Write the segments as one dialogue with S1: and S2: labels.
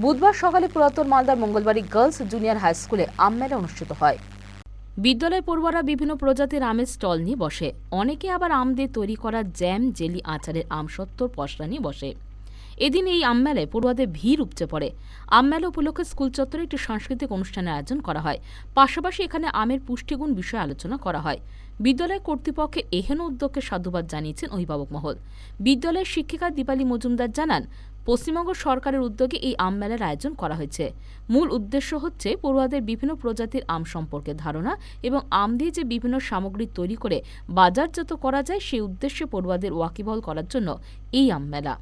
S1: বুধবার সকালে পুরাতন মালদার মঙ্গলবাড়ি গার্লস জুনিয়র হাই স্কুলে আম মেলা অনুষ্ঠিত হয়। বিদ্যালয় পড়ুয়ারা বিভিন্ন প্রজাতির আমের স্টল নিয়ে বসে। অনেকে আবার আম দিয়ে তৈরি করা জ্যাম, জেলি আচারের আমসত্তর পসরা নিয়ে বসে। এদিন এই আম মেলায় পড়ুয়াদের ভিড় উপচে পড়ে। আম মেলা উপলক্ষে স্কুল চত্বরে একটি সাংস্কৃতিক অনুষ্ঠানের আয়োজন করা হয়। পাশাপাশি এখানে আমের পুষ্টিগুণ বিষয়ে আলোচনা করা হয়। বিদ্যালয় কর্তৃপক্ষে এহেন উদ্যোগকে সাধুবাদ জানিয়েছেন অভিভাবক মহল। বিদ্যালয়ের শিক্ষিকা দীপালি মজুমদার জানান পশ্চিমবঙ্গ সরকারের উদ্যোগে এই আম মেলার আয়োজন করা হয়েছে। মূল উদ্দেশ্য হচ্ছে পড়ুয়াদের বিভিন্ন প্রজাতির আম সম্পর্কে ধারণা এবং আম দিয়ে যে বিভিন্ন সামগ্রী তৈরি করে বাজারজাত করা যায় সেই উদ্দেশ্যে পড়ুয়াদের ওয়াকিবহল করার জন্য এই আম মেলা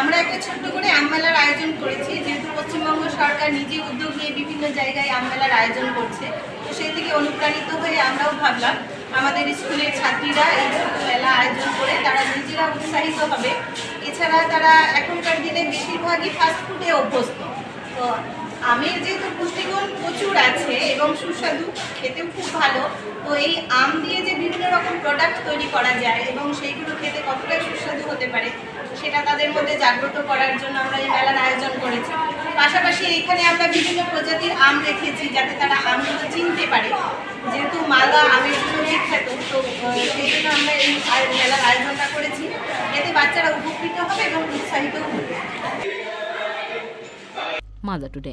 S2: আমরা একটা ছোট্ট করে আমমেলার আয়োজন করেছি, যেহেতু পশ্চিমবঙ্গ সরকার নিজে উদ্যোগ নিয়ে বিভিন্ন জায়গায় আমমেলার আয়োজন করছে। তো সেই থেকে অনুপ্রাণিত হয়ে আমরাও ভাবলাম, আমাদের স্কুলের ছাত্রীরা এই ছোট্ট মেলা আয়োজন করে নিজেরা উৎসাহিত হবে। এছাড়া তারা এখনকার দিনে বেশিরভাগই ফাস্টফুডে অভ্যস্ত। তো আমের যেহেতু পুষ্টিগুণ প্রচুর আছে এবং সুস্বাদু, খেতেও খুব ভালো, তো এই আম দিয়ে যে বিভিন্ন রকম প্রোডাক্ট তৈরি করা যায় এবং সেইগুলো খেতে কতটাই সুস্বাদু হতে পারে, সেটা তাদের মধ্যে জাগ্রত করার জন্য আমরা এই মেলার আয়োজন করেছি। পাশাপাশি এখানে আমরা বিভিন্ন প্রজাতির আম রেখেছি যাতে তারা আমগুলো চিনতে পারে। যেহেতু মালদা আমের জন্য বিখ্যাত, তো সেই জন্য আমরা এই মেলার আয়োজনটা করেছি। বাচ্চারা উপকৃত হবে এবং উৎসাহিত হবে।
S1: Mother today.